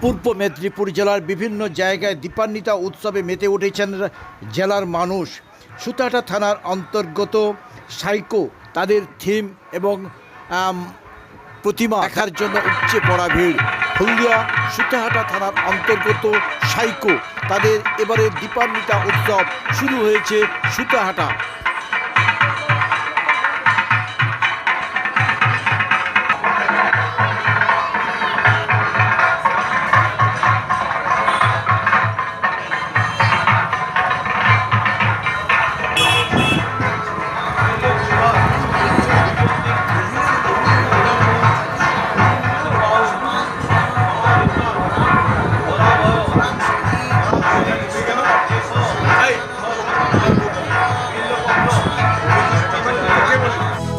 পূর্ব মেদিনীপুর জেলার বিভিন্ন জায়গায় দীপান্বিতা উৎসবে মেতে উঠেছেন জেলার মানুষ। সুতাটা থানার অন্তর্গত সাইকো তাদের থিম এবং প্রতিমা দেখার জন্য উপচে পড়া ভিড়। হলদিয়া সুতাহাটা থানার অন্তর্গত সাইকো তাদের এবারে দীপান্বিতা উৎসব শুরু হয়েছে সুতাহাটা।